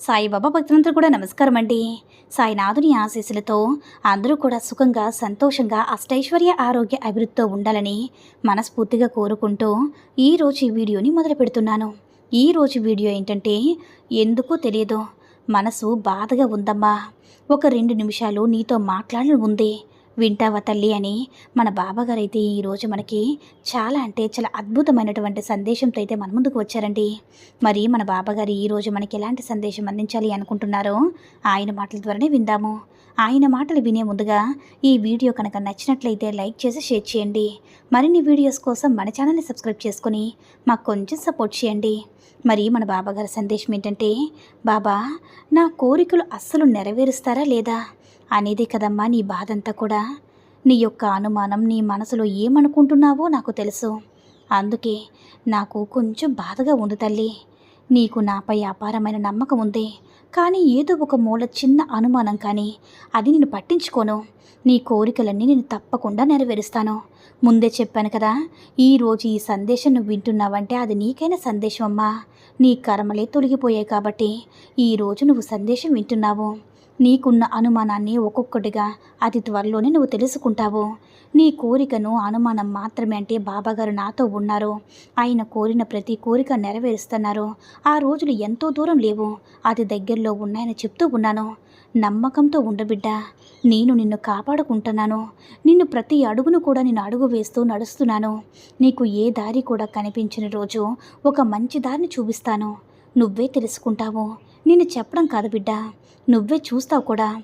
సాయిబాబా భక్తులందరూ కూడా నమస్కారం అండి సాయినాథుని ఆశీస్సులతో అందరూ కూడా సుఖంగా సంతోషంగా అష్టైశ్వర్య ఆరోగ్య అభివృద్ధితో ఉండాలని మనస్ఫూర్తిగా కోరుకుంటూ ఈరోజు ఈ వీడియోని మొదలు పెడుతున్నాను. ఈరోజు వీడియో ఏంటంటే ఎందుకో తెలియదు. మనసు బాధగా ఉందమ్మా. ఒక రెండు నిమిషాలు నీతో మాట్లాడాలి ఉంది వింటావా తల్లి అని మన బాబాగారు అయితే ఈరోజు మనకి చాలా అంటే చాలా అద్భుతమైనటువంటి సందేశంతో అయితే మన ముందుకు వచ్చారండి. మరి మన బాబాగారు ఈరోజు మనకి ఎలాంటి సందేశం అందించాలి అనుకుంటున్నారో ఆయన మాటల ద్వారానే విందాము. ఆయన మాటలు వినే ముందుగా ఈ వీడియో కనుక నచ్చినట్లయితే లైక్ చేసి షేర్ చేయండి. మరిన్ని వీడియోస్ కోసం మన ఛానల్ని సబ్స్క్రైబ్ చేసుకొని మాకు కొంచెం సపోర్ట్ చేయండి. మరి మన బాబాగారి సందేశం ఏంటంటే బాబా నా కోరికలు అస్సలు నెరవేరుస్తారా లేదా? అనేది కదమ్మా నీ బాధంతా కూడా. నీ యొక్క అనుమానం నీ మనసులో ఏమనుకుంటున్నావో నాకు తెలుసు. అందుకే నాకు కొంచెం బాధగా ఉంది తల్లి. నీకు నాపై అపారమైన నమ్మకం ఉంది. కానీ ఏదో ఒక మూల చిన్న అనుమానం కానీ అది నేను పట్టించుకోను. నీ కోరికలన్నీ నేను తప్పకుండా నెరవేరుస్తాను. ముందే చెప్పాను కదా ఈరోజు ఈ సందేశం నువ్వు వింటున్నావంటే అది నీకైన సందేశం అమ్మా నీ కర్మలే తొలగిపోయాయి కాబట్టి ఈరోజు నువ్వు సందేశం వింటున్నావు. నీకున్న అనుమానాన్ని ఒక్కొక్కటిగా అతి త్వరలోనే నువ్వు తెలుసుకుంటావు. నీ కోరికను అనుమానం మాత్రమే అంటే బాబాగారు నాతో ఉన్నారు. ఆయన కోరిన ప్రతి కోరిక నెరవేరుస్తున్నారు. ఆ రోజులు ఎంతో దూరం లేవు. అది దగ్గరలో ఉన్నాయని చెప్తూ ఉన్నాను. నమ్మకంతో ఉండబిడ్డ నేను నిన్ను కాపాడుకుంటున్నాను. నిన్ను ప్రతి అడుగును కూడా నేను అడుగు వేస్తూ నడుస్తున్నాను. నీకు ఏ దారి కూడా కనిపించిన రోజు ఒక మంచి దారిని చూపిస్తాను. నువ్వే తెలుసుకుంటావు. నేను చెప్పడం కాదు బిడ్డ. నువ్వే చూస్తావు కూడా.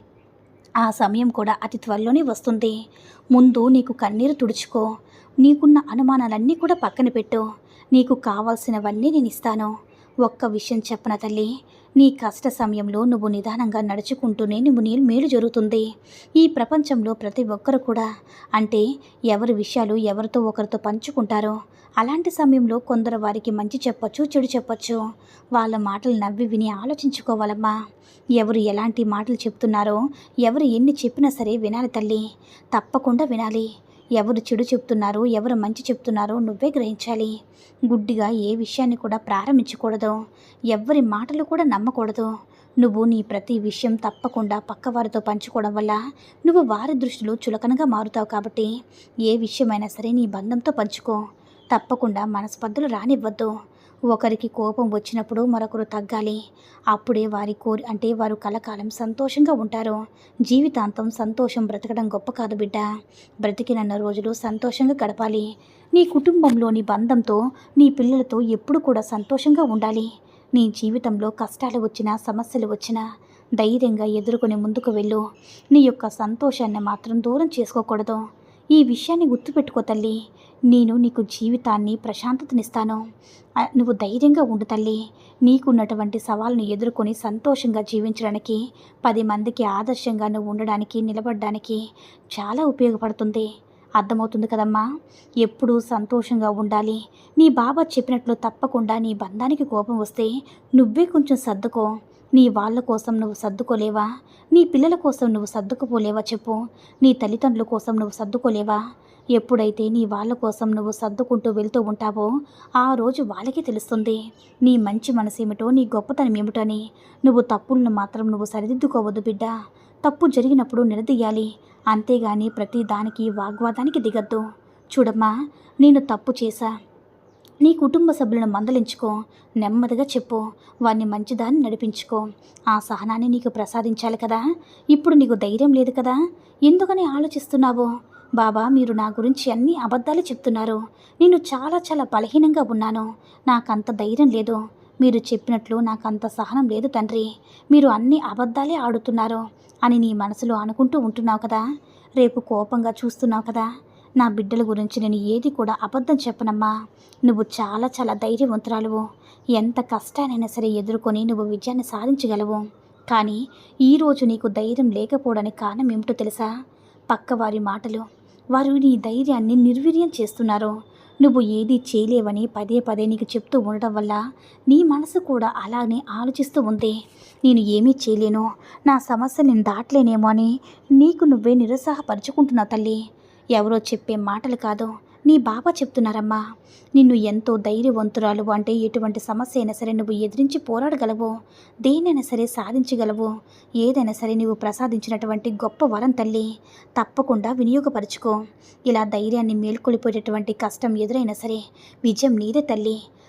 ఆ సమయం కూడా అతి త్వరలోనే వస్తుంది. ముందు నీకు కన్నీరు తుడుచుకో. నీకున్న అనుమానాలన్నీ కూడా పక్కన పెట్టు. నీకు కావాల్సినవన్నీ నేను ఇస్తాను. ఒక్క విషయం చెప్పన తల్లి? నీ కష్ట సమయంలో నువ్వు నిదానంగా నడుచుకుంటూనే నువ్వు నీ మేలు జరుగుతుంది. ఈ ప్రపంచంలో ప్రతి ఒక్కరు కూడా. అంటే ఎవరి విషయాలు ఎవరితో ఒకరితో పంచుకుంటారో అలాంటి సమయంలో కొందరు వారికి మంచి చెప్పొచ్చు చెడు చెప్పొచ్చు. వాళ్ళ మాటలు నవ్వి విని ఆలోచించుకోవాలమ్మా. ఎవరు ఎలాంటి మాటలు చెప్తున్నారో ఎవరు ఎన్ని చెప్పినా సరే వినాలి తల్లి. తప్పకుండా వినాలి. ఎవరు చెడు చెప్తున్నారు ఎవరు మంచి చెప్తున్నారో నువ్వే గ్రహించాలి. గుడ్డిగా ఏ విషయాన్ని కూడా ప్రారంభించకూడదు. ఎవరి మాటలు కూడా నమ్మకూడదు. నువ్వు నీ ప్రతి విషయం తప్పకుండా పక్కవారితో పంచుకోవడం వల్ల నువ్వు వారి దృష్టిలో చులకనగా మారుతావు కాబట్టి ఏ విషయమైనా సరే నీ బంధంతో పంచుకో. తప్పకుండా మనస్పర్ధలు రానివ్వద్దు. ఒకరికి కోపం వచ్చినప్పుడు మరొకరు తగ్గాలి. అప్పుడే వారి కోరి అంటే వారు కలకాలం సంతోషంగా ఉంటారు. జీవితాంతం సంతోషం బ్రతకడం గొప్ప కాదు బిడ్డ. బ్రతికినన్న రోజులు సంతోషంగా గడపాలి. నీ కుటుంబంలోని బంధంతో నీ పిల్లలతో ఎప్పుడు కూడా సంతోషంగా ఉండాలి. నీ జీవితంలో కష్టాలు వచ్చినా సమస్యలు వచ్చినా ధైర్యంగా ఎదుర్కొని ముందుకు వెళ్ళు. నీ యొక్క సంతోషాన్ని మాత్రం దూరం చేసుకోకూడదు. ఈ విషయాన్ని గుర్తుపెట్టుకో తల్లి. నేను నీకు జీవితాన్ని ప్రశాంతతనిస్తాను. నువ్వు ధైర్యంగా ఉండు తల్లి. నీకున్నటువంటి సవాళ్ళను ఎదుర్కొని సంతోషంగా జీవించడానికి పది మందికి ఆదర్శంగా నువ్వు ఉండడానికి నిలబడడానికి చాలా ఉపయోగపడుతుంది. అర్థమవుతుంది కదమ్మా. ఎప్పుడూ సంతోషంగా ఉండాలి. నీ బాబా చెప్పినట్లు తప్పకుండా నీ బంధానికి కోపం వస్తే నువ్వే కొంచెం సర్దుకో. నీ వాళ్ళ కోసం నువ్వు సర్దుకోలేవా? నీ పిల్లల కోసం నువ్వు సర్దుకుపోలేవా చెప్పు? నీ తల్లిదండ్రుల కోసం నువ్వు సర్దుకోలేవా? ఎప్పుడైతే నీ వాళ్ళ కోసం నువ్వు సర్దుకుంటూ వెళ్తూ ఉంటావో ఆ రోజు వాళ్ళకి తెలుస్తుంది. నీ మంచి మనసేమిటో నీ గొప్పతనం ఏమిటని. నువ్వు తప్పులను మాత్రం నువ్వు సరిదిద్దుకోవద్దు బిడ్డ. తప్పు జరిగినప్పుడు నిలదీయాలి. అంతేగాని ప్రతి దానికి వాగ్వాదానికి దిగద్దు. చూడమ్మా నేను తప్పు చేశా. నీ కుటుంబ సభ్యులను మందలించుకో నెమ్మదిగా చెప్పు వారిని మంచిదాన్ని నడిపించుకో. ఆ సహనాన్ని నీకు ప్రసాదించాలి కదా? ఇప్పుడు నీకు ధైర్యం లేదు కదా? ఎందుకని ఆలోచిస్తున్నావు? బాబా మీరు నా గురించి అన్ని అబద్ధాలు చెప్తున్నారు. నేను చాలా చాలా బలహీనంగా ఉన్నాను. నాకంత ధైర్యం లేదు. మీరు చెప్పినట్లు నాకంత సహనం లేదు తండ్రి. మీరు అన్ని అబద్ధాలే ఆడుతున్నారు అని నీ మనసులో అనుకుంటూ ఉంటున్నావు కదా? రేపు కోపంగా చూస్తున్నావు కదా? నా బిడ్డల గురించి నేను ఏది కూడా అబద్ధం చెప్పనమ్మా. నువ్వు చాలా చాలా ధైర్యవంతురాలువు. ఎంత కష్టానైనా సరే ఎదుర్కొని నువ్వు విజయాన్ని సాధించగలవు. కానీ ఈరోజు నీకు ధైర్యం లేకపోవడానికి కారణం ఏమిటో తెలుసా? పక్కవారి మాటలు. వారు నీ ధైర్యాన్ని నిర్వీర్యం చేస్తున్నారు. నువ్వు ఏది చేయలేవని పదే పదే నీకు చెప్తూ ఉండటం వల్ల నీ మనసు కూడా అలానే ఆలోచిస్తూ ఉంది. నేను ఏమీ చేయలేను. నా సమస్య నేను దాటలేనేమో అని నీకు నువ్వే నిరుత్సాహపరుచుకుంటున్నావు తల్లి. ఎవరో చెప్పే మాటలు కాదు నీ బాబా చెప్తున్నారమ్మా. నిన్ను ఎంతో ధైర్యవంతురాలు అంటే ఎటువంటి సమస్య అయినా సరే నువ్వు ఎదిరించి పోరాడగలవు. దేనైనా సరే సాధించగలవు. ఏదైనా సరే నువ్వు ప్రసాదించినటువంటి గొప్ప వరం తల్లి. తప్పకుండా వినియోగపరుచుకో. ఇలా ధైర్యాన్ని మేల్కొలిపోయేటటువంటి కష్టం ఎదురైనా సరే విజయం నీదే తల్లి.